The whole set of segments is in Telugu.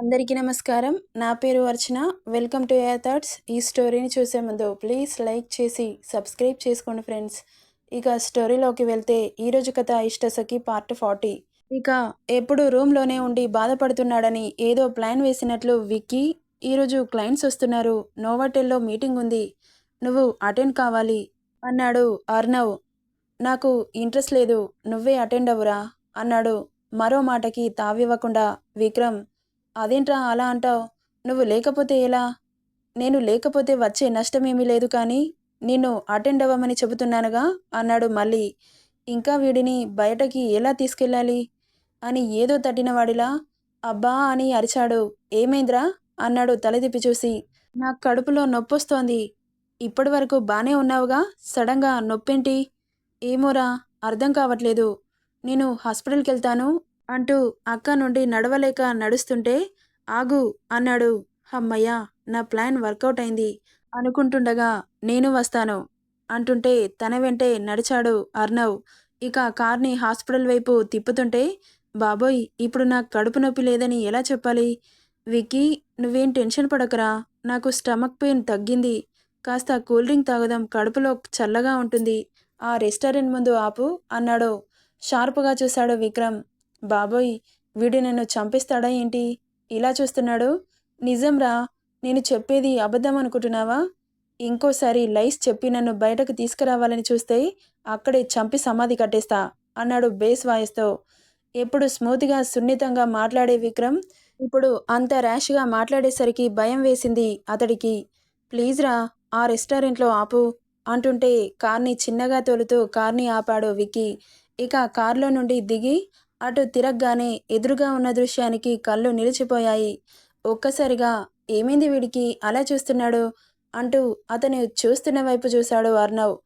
అందరికీ నమస్కారం. నా పేరు Archana. Welcome to air thoughts. ఈ స్టోరీని చూసే ముందు ప్లీజ్ లైక్ చేసి సబ్స్క్రైబ్ చేసుకోండి ఫ్రెండ్స్. ఇక స్టోరీలోకి వెళ్తే ఈరోజు కథ ఇష్టసఖి పార్ట్ ఫార్టీ. ఇక ఎప్పుడు రూమ్లోనే ఉండి బాధపడుతున్నాడని ఏదో ప్లాన్ వేసినట్లు విక్కీ ఈరోజు క్లయింట్స్ వస్తున్నారు. నోవాటెల్లో మీటింగ్ ఉంది. నువ్వు అటెండ్ కావాలి అన్నాడు అర్నవ్. నాకు ఇంట్రెస్ట్ లేదు. నువ్వే అటెండ్ అవ్వరా అన్నాడు. మరో మాటకి తావివ్వకుండా విక్రమ్. అదేంట్రా అలా అంటావు? నువ్వు లేకపోతే ఎలా? నేను లేకపోతే వచ్చే నష్టమేమీ లేదు కానీ నిన్ను అటెండ్ అవ్వమని చెబుతున్నానుగా అన్నాడు మళ్ళీ. ఇంకా వీడిని బయటకి ఎలా తీసుకెళ్ళాలి? అని ఏదో తట్టినవాడిలా అబ్బా అని అరిచాడు. ఏమైందిరా? అన్నాడు తలదిప్పి చూసి. నా కడుపులో నొప్పొస్తోంది. ఇప్పటి వరకు బానే ఉన్నావుగా? సడన్గా నొప్పేంటి? ఏమోరా అర్థం కావట్లేదు. నేను హాస్పిటల్కి వెళ్తాను అంటూ అక్క నుండి నడవలేక నడుస్తుంటే ఆగు అన్నాడు. హమ్మయ్య నా ప్లాన్ వర్కౌట్ అయింది. అనుకుంటుండగా నేను వస్తాను అంటుంటే తన వెంటే నడిచాడు అర్ణవ్ ఇక కార్ని హాస్పిటల్ వైపు తిప్పుతుంటే బాబోయ్ ఇప్పుడు నాకు కడుపు నొప్పి లేదని ఎలా చెప్పాలి? విక్కీ నువ్వేం టెన్షన్ పడకరా. నాకు స్టమక్ పెయిన్ తగ్గింది. కాస్త కూల్ డ్రింక్ తాగుదాం. కడుపులో చల్లగా ఉంటుంది. ఆ రెస్టారెంట్ ముందు ఆపు అన్నాడు. షార్ప్గా చూశాడు విక్రమ్. బాబోయ్ వీడు నన్ను చంపిస్తాడా ఏంటి? ఇలా చూస్తున్నాడు. నిజంరా నేను చెప్పేది అబద్ధం అనుకుంటున్నావా? ఇంకోసారి లైస్ చెప్పి నన్ను బయటకు తీసుకురావాలని చూస్తే అక్కడే చంపి సమాధి కట్టేస్తా అన్నాడు బేస్ వాయిస్తో. ఎప్పుడు స్మూత్గా సున్నితంగా మాట్లాడే విక్రమ్ ఇప్పుడు అంత ర్యాష్గా మాట్లాడేసరికి భయం వేసింది అతడికి. ప్లీజ్ రా ఆ రెస్టారెంట్లో ఆపు అంటుంటే కార్ని చిన్నగా తోలుతూ కార్ని ఆపాడు విక్కీ. ఇక కార్లో నుండి దిగి అటు తిరగగానే ఎదురుగా ఉన్న దృశ్యానికి కళ్ళు నిలిచిపోయాయి. ఒక్కసారిగా ఏమైంది వీడికి? అలా చూస్తున్నాడు? అంటూ అతను చూస్తున్న వైపు చూశాడు అర్ణవ్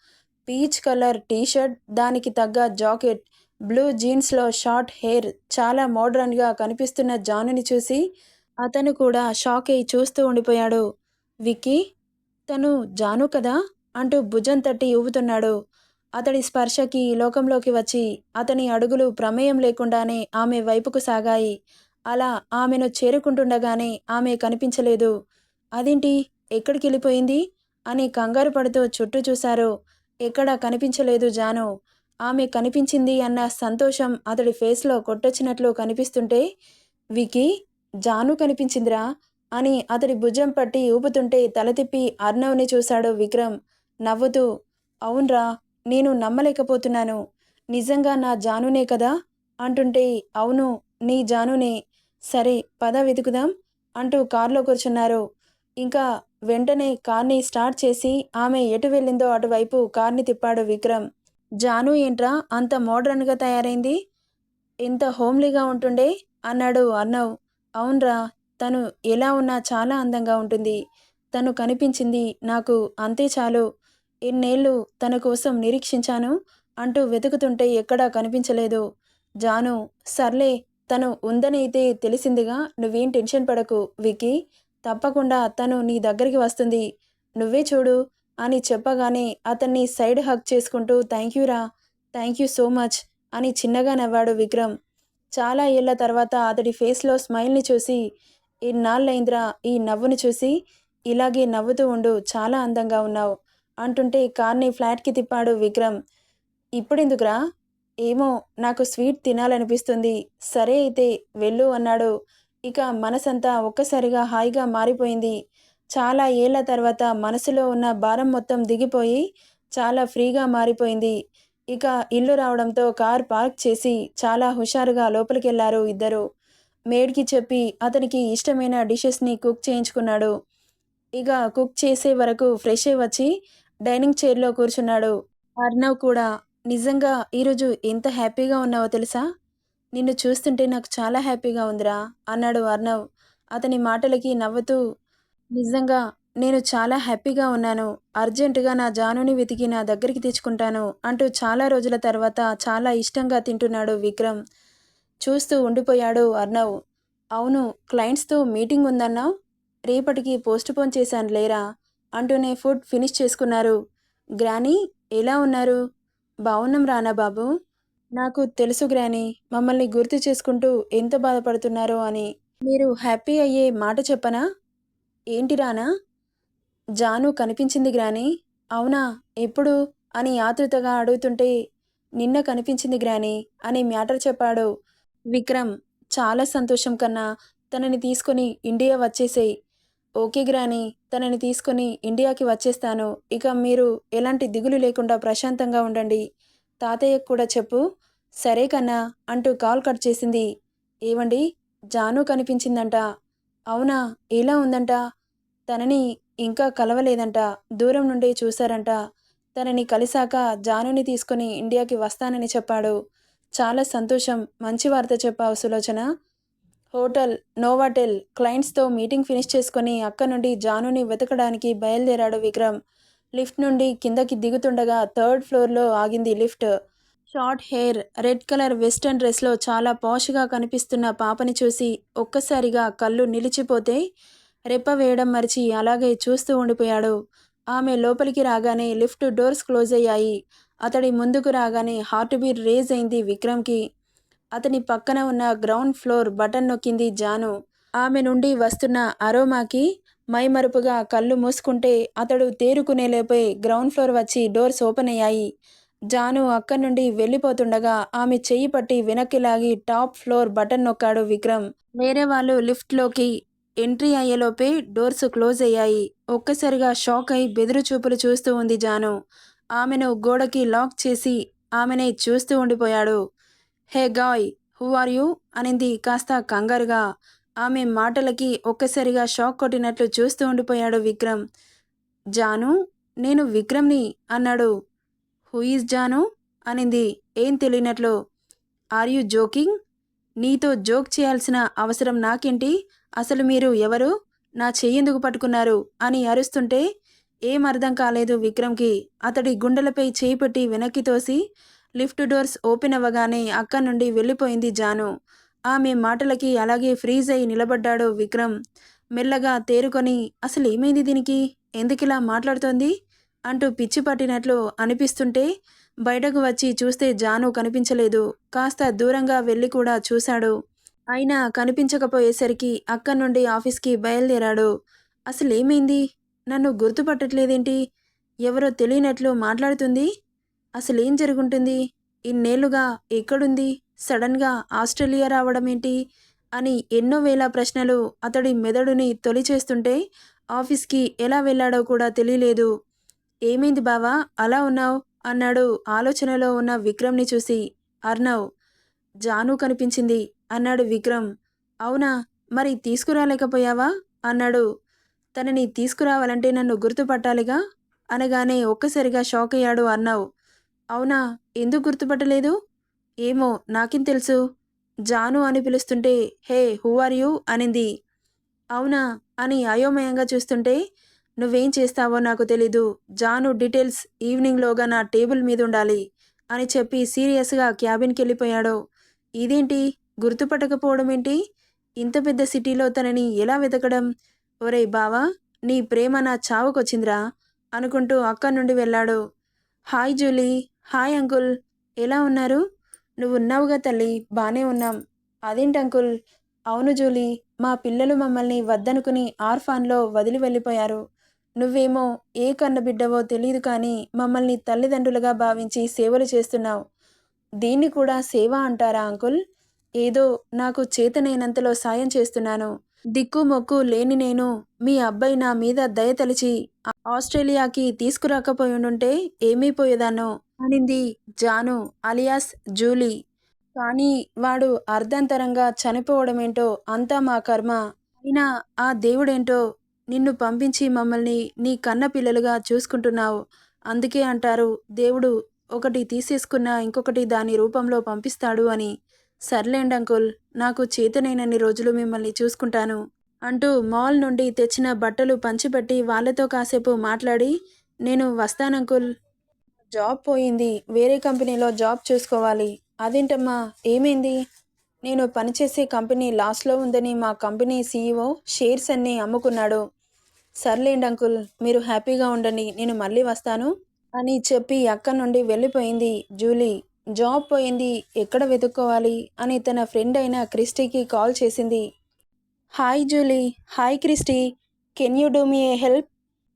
పీచ్ కలర్ టీషర్ట్ దానికి తగ్గ జాకెట్ బ్లూ జీన్స్లో షార్ట్ హెయిర్ చాలా మోడ్రన్గా కనిపిస్తున్న జానుని చూసి అతను కూడా షాక్ అయి చూస్తూ ఉండిపోయాడు. విక్కీ తను జాను కదా? అంటూ భుజం తట్టి ఊపుతున్నాడు. అతడి స్పర్శకి లోకంలోకి వచ్చి అతని అడుగులు ప్రమేయం లేకుండానే ఆమె వైపుకు సాగాయి. అలా ఆమెను చేరుకుంటుండగానే ఆమె కనిపించలేదు. అదేంటి? ఎక్కడికి వెళ్ళిపోయింది? అని కంగారు పడుతూ చుట్టూ చూశారు. ఎక్కడా కనిపించలేదు జాను. ఆమె కనిపించింది అన్న సంతోషం అతడి ఫేస్లో కొట్టొచ్చినట్లు కనిపిస్తుంటే వికి జాను కనిపించిందిరా అని అతడి భుజం పట్టి ఊపుతుంటే తల తిప్పి అర్ణవ్ని చూశాడు విక్రమ్ నవ్వుతూ. అవునరా నేను నమ్మలేకపోతున్నాను. నిజంగా నా జానునే కదా? అంటుంటే అవును నీ జానునే. సరే పద వెతుకుదాం అంటూ కారులో కూర్చున్నారు. ఇంకా వెంటనే కార్ని స్టార్ట్ చేసి ఆమె ఎటు వెళ్ళిందో అటువైపు కార్ని తిప్పాడు విక్రమ్. జాను ఏంట్రా అంత మోడ్రన్గా తయారైంది? ఎంత హోమ్లీగా ఉంటుండే? అన్నాడు అర్ణవ్ అవునరా తను ఎలా ఉన్నా చాలా అందంగా ఉంటుంది. తను కనిపించింది నాకు అంతే చాలు. ఇన్నేళ్ళు తన కోసం నిరీక్షించాను అంటూ వెతుకుతుంటే ఎక్కడా కనిపించలేదు. జాను సర్లే తను ఉందని అయితే తెలిసిందిగా నువ్వేం టెన్షన్ పడకు విక్కీ. తప్పకుండా తను నీ దగ్గరికి వస్తుంది. నువ్వే చూడు అని చెప్పగానే అతన్ని సైడ్ హక్ చేసుకుంటూ థ్యాంక్ యూరా థ్యాంక్ యూ సో మచ్ అని చిన్నగా నవ్వాడు విక్రమ్. చాలా ఏళ్ళ తర్వాత అతడి ఫేస్లో స్మైల్ని చూసి ఇన్నాళ్ళైందిరా ఈ నవ్వుని చూసి ఇలాగే నవ్వుతూ ఉండు చాలా అందంగా ఉన్నావు. అంటుంటే కార్ని ఫ్లాట్కి తిప్పాడు విక్రమ్. ఇప్పుడెందుకురా? ఏమో నాకు స్వీట్ తినాలనిపిస్తుంది. సరే అయితే వెళ్ళు అన్నాడు. ఇక మనసంతా ఒక్కసారిగా హాయిగా మారిపోయింది. చాలా ఏళ్ళ తర్వాత మనసులో ఉన్న భారం మొత్తం దిగిపోయి చాలా ఫ్రీగా మారిపోయింది. ఇక ఇల్లు రావడంతో కార్ పార్క్ చేసి చాలా హుషారుగా లోపలికెళ్ళారు ఇద్దరు. మేడ్కి చెప్పి అతనికి ఇష్టమైన డిషెస్ని కుక్ చేయించుకున్నాడు. ఇక కుక్ చేసే వరకు ఫ్రెష్ వచ్చి డైనింగ్ చైర్లో కూర్చున్నాడు. అర్ణవ్ కూడా నిజంగా ఈరోజు ఎంత హ్యాపీగా ఉన్నావో తెలుసా? నిన్ను చూస్తుంటే నాకు చాలా హ్యాపీగా ఉందిరా అన్నాడు అర్ణవ్ అతని మాటలకి నవ్వుతూ నిజంగా నేను చాలా హ్యాపీగా ఉన్నాను. అర్జెంటుగా నా జానుని వెతికి నా దగ్గరికి తెచ్చుకుంటాను అంటూ చాలా రోజుల తర్వాత చాలా ఇష్టంగా తింటున్నాడు విక్రమ్. చూస్తూ ఉండిపోయాడు అర్ణవ్ అవును క్లయింట్స్తో మీటింగ్ ఉందన్నావు? రేపటికి పోస్ట్ పోన్ చేశాను లేరా అంటూనే ఫుడ్ ఫినిష్ చేసుకున్నారు. గ్రానీ ఎలా ఉన్నారు? బాగున్నాం రానా బాబు. నాకు తెలుసు గ్రానీ మమ్మల్ని గుర్తు చేసుకుంటూ ఎంత బాధపడుతున్నారో అని. మీరు హ్యాపీ అయ్యే మాట చెప్పనా? ఏంటి రానా? జాను కనిపించింది గ్రాని. అవునా ఎప్పుడు? అని ఆతృతగా అడుగుతుంటే నిన్న కనిపించింది గ్రాని అని మ్యాటర్ చెప్పాడు విక్రమ్. చాలా సంతోషం కన్నా తనని తీసుకొని ఇండియా వచ్చేసేయి. ఓకే గ్రాని తనని తీసుకొని ఇండియాకి వచ్చేస్తాను. ఇక మీరు ఎలాంటి దిగులు లేకుండా ప్రశాంతంగా ఉండండి. తాతయ్యకు కూడా చెప్పు. సరే కన్నా అంటూ కాల్ కట్ చేసింది. ఏవండి? జాను కనిపించిందంట. అవునా? ఎలా ఉందంట. తనని ఇంకా కలవలేదంట. దూరం నుండి చూశారంట. తనని కలిశాక జానుని తీసుకొని ఇండియాకి వస్తానని చెప్పాడు. చాలా సంతోషం. మంచి వార్త చెప్పావు సులోచన. హోటల్ నోవాటెల్ క్లయింట్స్తో మీటింగ్ ఫినిష్ చేసుకుని అక్క నుండి జానుని వెతకడానికి బయలుదేరాడు విక్రమ్. లిఫ్ట్ నుండి కిందకి దిగుతుండగా థర్డ్ ఫ్లోర్లో ఆగింది lift. Short hair red colour western డ్రెస్లో చాలా పాష్గా కనిపిస్తున్న పాపని చూసి ఒక్కసారిగా కళ్ళు నిలిచిపోతే రెప్ప వేయడం మరిచి అలాగే చూస్తూ ఉండిపోయాడు. ఆమె లోపలికి రాగానే లిఫ్ట్ డోర్స్ క్లోజ్ అయ్యాయి. అతడి ముందుకు రాగానే హార్ట్ బీట్ రేజ్ అయింది విక్రమ్కి. అతని పక్కన ఉన్న గ్రౌండ్ ఫ్లోర్ బటన్ నొక్కింది జాను. ఆమె నుండి వస్తున్న అరోమాకి మైమరుపుగా కళ్ళు మూసుకుంటే అతడు తేరుకునేలేపై గ్రౌండ్ ఫ్లోర్ వచ్చి డోర్స్ ఓపెన్ అయ్యాయి. జాను అక్కడి నుండి వెళ్ళిపోతుండగా ఆమె చెయ్యి పట్టి వెనక్కి లాగి టాప్ ఫ్లోర్ బటన్ నొక్కాడు విక్రమ్. వేరే వాళ్ళు లిఫ్ట్లోకి ఎంట్రీ అయ్యేలోపే డోర్స్ క్లోజ్ అయ్యాయి. ఒక్కసారిగా షాక్ అయి బెదురు చూపులు చూస్తూ ఉంది జాను. ఆమెను గోడకి లాక్ చేసి ఆమెనే చూస్తూ ఉండిపోయాడు. Hey guy who are you? అనింది కాస్త కంగారుగా. ఆమె మాటలకి ఒక్కసారిగా షాక్ కొట్టినట్లు చూస్తూ ఉండిపోయాడు విక్రమ్. జాను నేను విక్రమ్ని అన్నాడు. Who is Janu? అనింది ఏం తెలియనట్లు. Are you joking? నీతో జోక్ చేయాల్సిన అవసరం నాకేంటి? అసలు మీరు ఎవరు? నా చెయ్యెందుకు పట్టుకున్నారు? అని అరుస్తుంటే ఏం అర్థం కాలేదు విక్రమ్కి. అతడి గుండెలపై చేయి పెట్టి వెనక్కి తోసి లిఫ్ట్ డోర్స్ ఓపెన్ అవ్వగానే అక్కడి నుండి వెళ్ళిపోయింది జాను. ఆమె మాటలకి అలాగే ఫ్రీజ్ అయి నిలబడ్డాడు విక్రమ్. మెల్లగా తేరుకొని అసలు ఏమైంది దీనికి? ఎందుకిలా మాట్లాడుతోంది? అంటూ పిచ్చి పట్టినట్లు అనిపిస్తుంటే బయటకు వచ్చి చూస్తే జాను కనిపించలేదు. కాస్త దూరంగా వెళ్ళి కూడా చూశాడు. అయినా కనిపించకపోయేసరికి అక్కడి నుండి ఆఫీస్కి బయలుదేరాడు. అసలేమైంది? నన్ను గుర్తుపట్టట్లేదేంటి? ఎవరో తెలియనట్లు మాట్లాడుతుంది? అసలేం జరుగుంటుంది? ఇన్నేళ్ళుగా ఎక్కడుంది? సడన్గా ఆస్ట్రేలియా రావడం ఏంటి? అని ఎన్నో వేల ప్రశ్నలు అతడి మెదడుని తొలిచేస్తుంటే ఆఫీస్కి ఎలా వెళ్ళాడో కూడా తెలియలేదు. ఏమైంది బావా? అలా ఉన్నావు? అన్నాడు ఆలోచనలో ఉన్న విక్రమ్ని చూసి. అర్నవ్ జాను కనిపించింది అన్నాడు విక్రమ్. అవునా? మరి తీసుకురాలేకపోయావా? అన్నాడు. తనని తీసుకురావాలంటే నన్ను గుర్తుపట్టాలిగా? అనగానే ఒక్కసారిగా షాక్ అయ్యాడు అర్ణవ్ అవునా? ఎందుకు గుర్తుపట్టలేదు? ఏమో నాకేం తెలుసు. జాను అని పిలుస్తుంటే హే హూ ఆర్ యూ? అనింది. అవునా? అని అయోమయంగా చూస్తుంటే నువ్వేం చేస్తావో నాకు తెలీదు. జాను డీటెయిల్స్ ఈవినింగ్లోగా నా టేబుల్ మీద ఉండాలి అని చెప్పి సీరియస్గా క్యాబిన్కి వెళ్ళిపోయాడు ఇదేంటి? గుర్తుపట్టకపోవడం ఏంటి ఇంత పెద్ద సిటీలో తనని ఎలా వెతకడం? ఒరే బావా నీ ప్రేమ నా చావుకొచ్చిందిరా అనుకుంటూ అక్కడి నుండి వెళ్ళాడు. Hi Julie. హాయ్ అంకుల్ ఎలా ఉన్నారు? నువ్వు ఉన్నావుగా తల్లి బాగానే ఉన్నాం. అదేంటి అంకుల్? అవును జూలీ మా పిల్లలు మమ్మల్ని వద్దనుకుని ఆర్ఫాన్లో వదిలి వెళ్ళిపోయారు. నువ్వేమో ఏ కన్న బిడ్డవో తెలియదు కానీ మమ్మల్ని తల్లిదండ్రులుగా భావించి సేవలు చేస్తున్నావు. దీన్ని కూడా సేవ అంటారా అంకుల్? ఏదో నాకు చేతనైనంతలో సాయం చేస్తున్నాను. దిక్కు మొక్కు లేని నేను మీ అబ్బాయి నా మీద దయ తలిచి ఆస్ట్రేలియాకి తీసుకురాకపోయిండుంటే ఏమైపోయేదానో అనింది జాను అలియాస్ జూలీ. కానీ వాడు అర్ధంతరంగా చనిపోవడమేంటో అంతా మా కర్మ. అయినా ఆ దేవుడేంటో? నిన్ను పంపించి మమ్మల్ని నీ కన్న పిల్లలుగా చూసుకుంటున్నావు. అందుకే అంటారు దేవుడు ఒకటి తీసేసుకున్న ఇంకొకటి దాని రూపంలో పంపిస్తాడు అని. సర్లేండి అంకుల్ నాకు చేతనైనన్ని రోజులు మిమ్మల్ని చూసుకుంటాను అంటూ మాల్ నుండి తెచ్చిన బట్టలు పంచిపెట్టి వాళ్ళతో కాసేపు మాట్లాడి నేను వస్తానంకుల్ జాబ్ పోయింది. వేరే కంపెనీలో జాబ్ చూసుకోవాలి. అదేంటమ్మా? ఏమైంది? నేను పనిచేసే కంపెనీ లాస్లో ఉందని మా కంపెనీ సీఈఓ షేర్స్ అన్నీ అమ్ముకున్నాడు. సర్లేండి అంకుల్ మీరు హ్యాపీగా ఉండండి. నేను మళ్ళీ వస్తాను అని చెప్పి అక్కడి నుండి వెళ్ళిపోయింది జూలీ. జాబ్ పోయింది. ఎక్కడ వెతుక్కోవాలి అని తన ఫ్రెండ్ అయిన క్రిస్టీకి కాల్ చేసింది. Hi Julie. Hi Christy. Can you do me a help?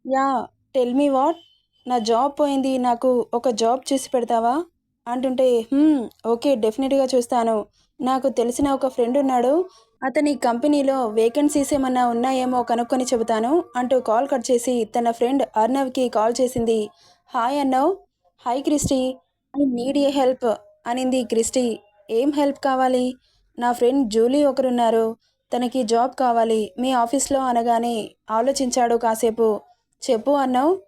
Ya tell me what? నా జాబ్ పోయింది నాకు ఒక జాబ్ చూసి పెడతావా? అంటుంటే ఓకే డెఫినెట్గా చూస్తాను. నాకు తెలిసిన ఒక ఫ్రెండ్ ఉన్నాడు. అతని కంపెనీలో వేకెన్సీస్ ఏమన్నా ఉన్నాయేమో కనుక్కొని చెబుతాను అంటూ కాల్ కట్ చేసి తన ఫ్రెండ్ అర్నవ్కి కాల్ చేసింది. Hi Arnav hi Christy. I need a help అనింది క్రిస్టీ. ఏం హెల్ప్ కావాలి? నా ఫ్రెండ్ జూలీ ఒకరున్నారు. తనకి జాబ్ కావాలి. మీ ఆఫీస్లో అనగానే ఆలోచించాడు కాసేపు. చెప్పు అన్నావు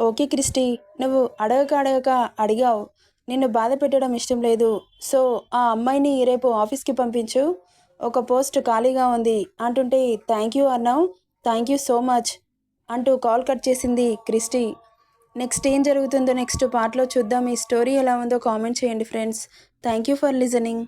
ఓకే క్రిస్టి. నువ్వు అడగక అడగక అడిగావు. నిన్ను బాధ పెట్టడం ఇష్టం లేదు. సో ఆ అమ్మాయిని రేపు ఆఫీస్కి పంపించు. ఒక పోస్ట్ ఖాళీగా ఉంది. అంటుంటే థ్యాంక్ యూ అన్నావు. థ్యాంక్ యూ సో మచ్ అంటూ కాల్ కట్ చేసింది క్రిస్టి. నెక్స్ట్ ఏం జరుగుతుందో నెక్స్ట్ పార్ట్లో చూద్దాం. ఈ స్టోరీ ఎలా ఉందో కామెంట్ చేయండి friends. Thank you for listening.